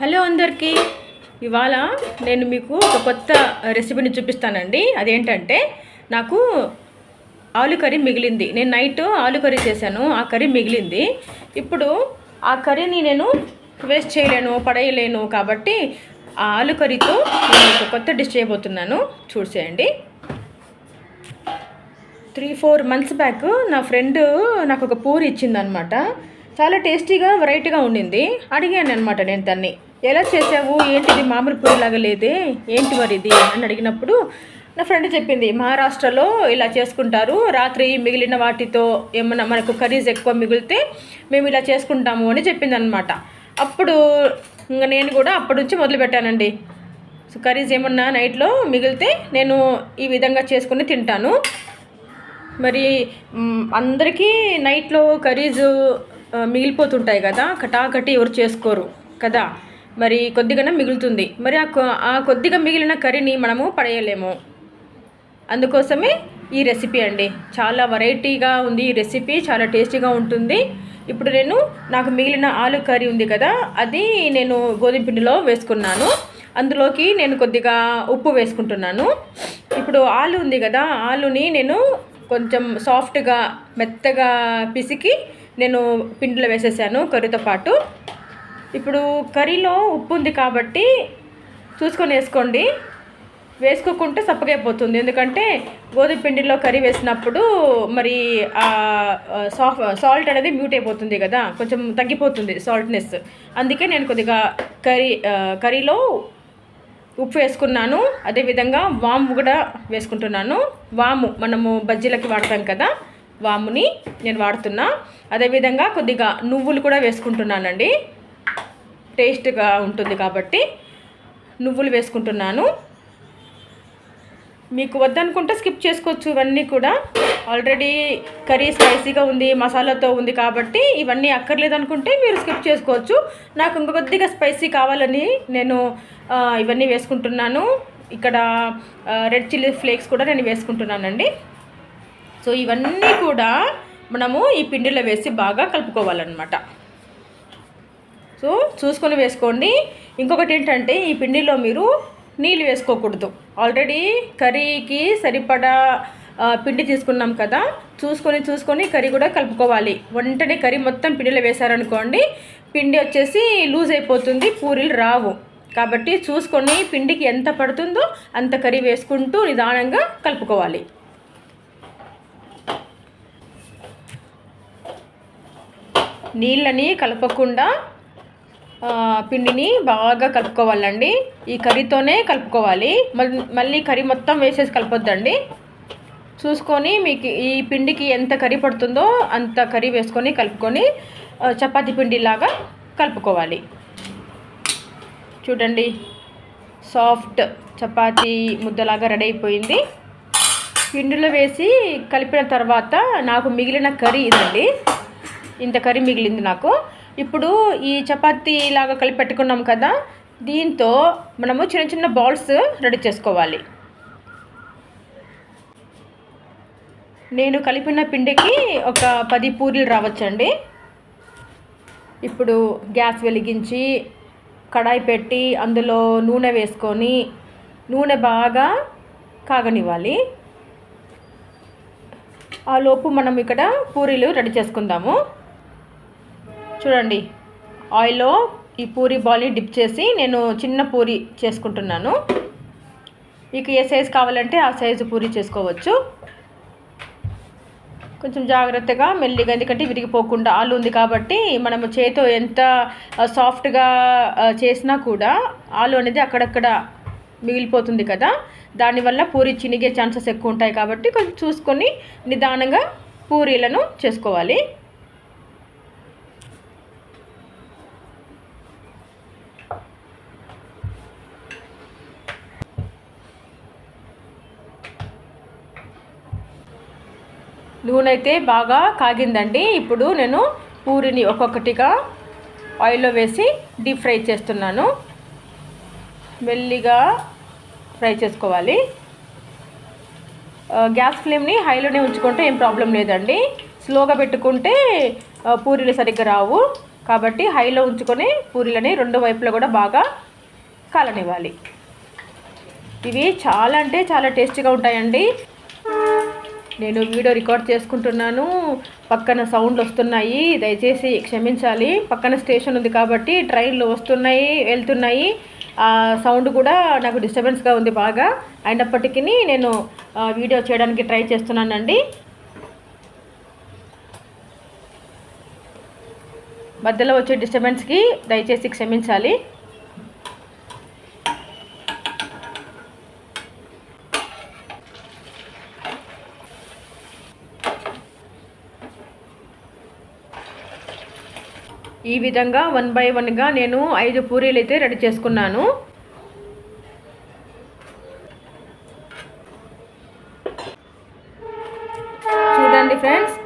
Hello అందరికీ. ఇవాళ నేను మీకు ఒక కొత్త రెసిపీని చూపిస్తానండి. అదేంటంటే నాకు ఆలు కర్రీ మిగిలింది. నేను నైట్ ఆలు కర్రీ చేశాను ఆ కర్రీ మిగిలింది. ఇప్పుడు ఆ కర్రీని నేను వేస్ట్ చేయలేను పడేయలేను కాబట్టి ఆ ఆలు కర్రీతో నేను ఒక కొత్త డిష్ చేయబోతున్నాను. చూసేయండి. త్రీ ఫోర్ మంత్స్ బ్యాక్ నా ఫ్రెండ్ నాకు ఒక పూరి ఇచ్చిందనమాట చాలా టేస్టీగా వెరైటీగా ఉండింది. అడిగాను అనమాట నేను తన్ని. ఎలా చేసావు? ఏంటిది మామూలు పూరిలాగా లేదే? ఏంటి మరి ఇది? అని అడిగినప్పుడు నా ఫ్రెండ్ చెప్పింది మహారాష్ట్రలో ఇలా చేసుకుంటారు. రాత్రి మిగిలిన వాటితో ఏమన్నా మనకు కర్రీస్ ఎక్కువ మిగిలితే మేము ఇలా చేసుకుంటాము అని చెప్పింది అనమాట అప్పుడు ఇంకా నేను కూడా అప్పటి నుంచి మొదలుపెట్టానండి సో కర్రీస్ ఏమన్నా నైట్లో మిగిలితే నేను ఈ విధంగా చేసుకుని తింటాను. మరి అందరికీ నైట్లో కర్రీస్ మిగిలిపోతుంటాయి కదా? కటాకటి ఎవరు చేసుకోరు కదా? మరి కొద్దిగానే మిగులుతుంది. మరి ఆ కొ- ఆ కొద్దిగా మిగిలిన కర్రీని మనము పడేయలేము. అందుకోసమే ఈ రెసిపీ అండి. చాలా వెరైటీగా ఉంది ఈ రెసిపీ చాలా టేస్టీగా ఉంటుంది. ఇప్పుడు నేను నాకు మిగిలిన ఆలు కర్రీ ఉంది కదా అది నేను గోధుమ పిండిలో వేసుకున్నాను. అందులోకి నేను కొద్దిగా ఉప్పు వేసుకుంటున్నాను. ఇప్పుడు ఆలు ఉంది కదా ఆలుని నేను కొంచెం సాఫ్ట్గా మెత్తగా పిసికి నేను పిండిలో వేసేసాను కర్రీతో పాటు. ఇప్పుడు కర్రీలో ఉప్పు ఉంది కాబట్టి చూసుకొని వేసుకోండి. వేసుకోకుంటే సప్పగైపోతుంది ఎందుకంటే గోధుమ పిండిలో కర్రీ వేసినప్పుడు మరి సాఫ్ సాల్ట్ అనేది మ్యూట్ అయిపోతుంది కదా. కొంచెం తగ్గిపోతుంది సాల్ట్నెస్. అందుకే నేను కొద్దిగా కర్రీ కర్రీలో ఉప్పు వేసుకున్నాను. అదేవిధంగా వాము కూడా వేసుకుంటున్నాను. వాము మనము బజ్జీలకి వాడతాం కదా. వాముని నేను వాడుతున్నా. అదేవిధంగా కొద్దిగా నువ్వులు కూడా వేసుకుంటున్నానండి. టేస్ట్గా ఉంటుంది కాబట్టి నువ్వులు వేసుకుంటున్నాను. మీకు వద్దనుకుంటే స్కిప్ చేసుకోవచ్చు ఇవన్నీ కూడా. ఆల్రెడీ కర్రీ స్పైసీగా ఉంది మసాలాతో ఉంది కాబట్టి ఇవన్నీ అక్కర్లేదు అనుకుంటే మీరు స్కిప్ చేసుకోవచ్చు. నాకు ఇంకొక కొద్దిగా స్పైసీ కావాలని నేను ఇవన్నీ వేసుకుంటున్నాను. ఇక్కడ రెడ్ చిల్లీ ఫ్లేక్స్ కూడా నేను వేసుకుంటున్నానండి. సో ఇవన్నీ కూడా మనము ఈ పిండిలో వేసి బాగా కలుపుకోవాలన్నమాట. సో చూసుకొని వేసుకోండి. ఇంకొకటి ఏంటంటే ఈ పిండిలో మీరు నీళ్ళు వేసుకోకూడదు. ఆల్రెడీ కర్రీకి సరిపడా పిండి తీసుకున్నాం కదా. చూసుకొని చూసుకొని కర్రీ కూడా కలుపుకోవాలి. వెంటనే కర్రీ మొత్తం పిండిలో వేశారనుకోండి పిండి వచ్చేసి లూజ్ అయిపోతుంది పూరీలు రావు. కాబట్టి చూసుకొని పిండికి ఎంత పడుతుందో అంత కర్రీ వేసుకుంటూ నిదానంగా కలుపుకోవాలి. నీళ్ళని కలపకుండా పిండిని బాగా కలుపుకోవాలండి. ఈ కర్రీతోనే కలుపుకోవాలి. మళ్ళీ మళ్ళీ కర్రీ మొత్తం వేసేసి కలపొద్దండి. చూసుకొని మీకు ఈ పిండికి ఎంత కర్రీ పడుతుందో అంత కర్రీ వేసుకొని కలుపుకొని చపాతి చపాతీ పిండిలాగా కలుపుకోవాలి. చూడండి సాఫ్ట్ చపాతీ ముద్దలాగా రెడీ అయిపోయింది. పిండిలో వేసి కలిపిన తర్వాత నాకు మిగిలిన కర్రీ ఇదండి. ఇంత కర్రీ మిగిలింది నాకు. ఇప్పుడు ఈ చపాతీ లాగా కలిపి పెట్టుకున్నాం కదా దీంతో మనము చిన్న చిన్న బాల్స్ రెడీ చేసుకోవాలి. నేను కలిపిన పిండికి ఒక పది పూరీలు రావచ్చండి. ఇప్పుడు గ్యాస్ వెలిగించి కడాయి పెట్టి అందులో నూనె వేసుకొని నూనె బాగా కాగనివ్వాలి. ఆ లోపు మనం ఇక్కడ పూరీలు రెడీ చేసుకుందాము. చూడండి ఆయిల్లో ఈ పూరి బాల్ని డిప్ చేసి నేను చిన్న పూరి చేసుకుంటున్నాను. మీకు ఏ సైజు కావాలంటే ఆ సైజు పూరి చేసుకోవచ్చు. కొంచెం జాగ్రత్తగా మెల్లిగా ఎందుకంటే విరిగిపోకుండా ఆలు ఉంది కాబట్టి మనము చేతితో ఎంత సాఫ్ట్గా చేసినా కూడా ఆలు అనేది అక్కడక్కడ మిగిలిపోతుంది కదా. దానివల్ల పూరి చినిగే ఛాన్సెస్ ఎక్కువ ఉంటాయి కాబట్టి కొంచెం చూసుకొని నిదానంగా పూరీలను చేసుకోవాలి. నూనె అయితే బాగా కాగిందండి. ఇప్పుడు నేను పూరిని ఒక్కొక్కటిగా ఆయిల్లో వేసి డీప్ ఫ్రై చేస్తున్నాను. మెల్లిగా ఫ్రై చేసుకోవాలి. గ్యాస్ ఫ్లేమ్ని హైలోనే ఉంచుకుంటే ఏం ప్రాబ్లం లేదండి. స్లోగా పెట్టుకుంటే పూరీలు సరిగ్గా రావు. కాబట్టి హైలో ఉంచుకొని పూరీలని రెండు వైపులా కూడా బాగా కాలనివ్వాలి. ఇవి చాలా అంటే చాలా టేస్టీగా ఉంటాయండి. నేను వీడియో రికార్డ్ చేసుకుంటున్నాను. పక్కన సౌండ్లు వస్తున్నాయి. దయచేసి క్షమించాలి. పక్కన స్టేషన్ ఉంది కాబట్టి ట్రైన్లు వస్తున్నాయి వెళ్తున్నాయి. ఆ సౌండ్ కూడా నాకు డిస్టర్బెన్స్గా ఉంది బాగా. అయినప్పటికీ నేను వీడియో చేయడానికి ట్రై చేస్తున్నానండి. మధ్యలో వచ్చే డిస్టర్బెన్స్కి దయచేసి క్షమించాలి. ఈ విధంగా వన్ బై వన్గా నేను ఐదు పూరీలు అయితే రెడీ చేసుకున్నాను. చూడండి ఫ్రెండ్స్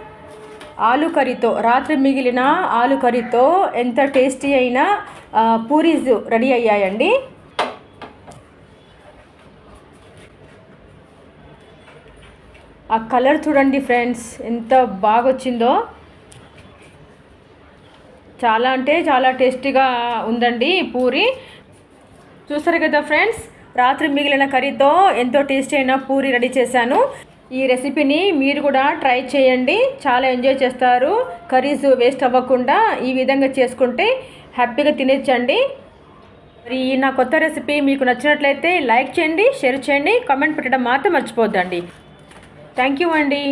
ఆలు కర్రీతో రాత్రి మిగిలిన ఆలు కర్రీతో ఎంత టేస్టీ అయిన పూరీస్ రెడీ అయ్యాయండి. ఆ కలర్ చూడండి ఫ్రెండ్స్ ఎంత బాగా వచ్చిందో చాలా అంటే చాలా టేస్టీగా ఉందండి పూరి. చూసారు కదా ఫ్రెండ్స్ రాత్రి మిగిలిన కర్రీతో ఎంతో టేస్టీ అయిన పూరి రెడీ చేశాను. ఈ రెసిపీని మీరు కూడా ట్రై చేయండి చాలా ఎంజాయ్ చేస్తారు. కర్రీస్ వేస్ట్ అవ్వకుండా ఈ విధంగా చేసుకుంటే హ్యాపీగా తినేచ్చండి. మరి ఈ నా కొత్త రెసిపీ మీకు నచ్చినట్లయితే లైక్ చేయండి షేర్ చేయండి కామెంట్ పెట్టడం మాత్రం మర్చిపోద్దండి. థ్యాంక్ యూ అండి.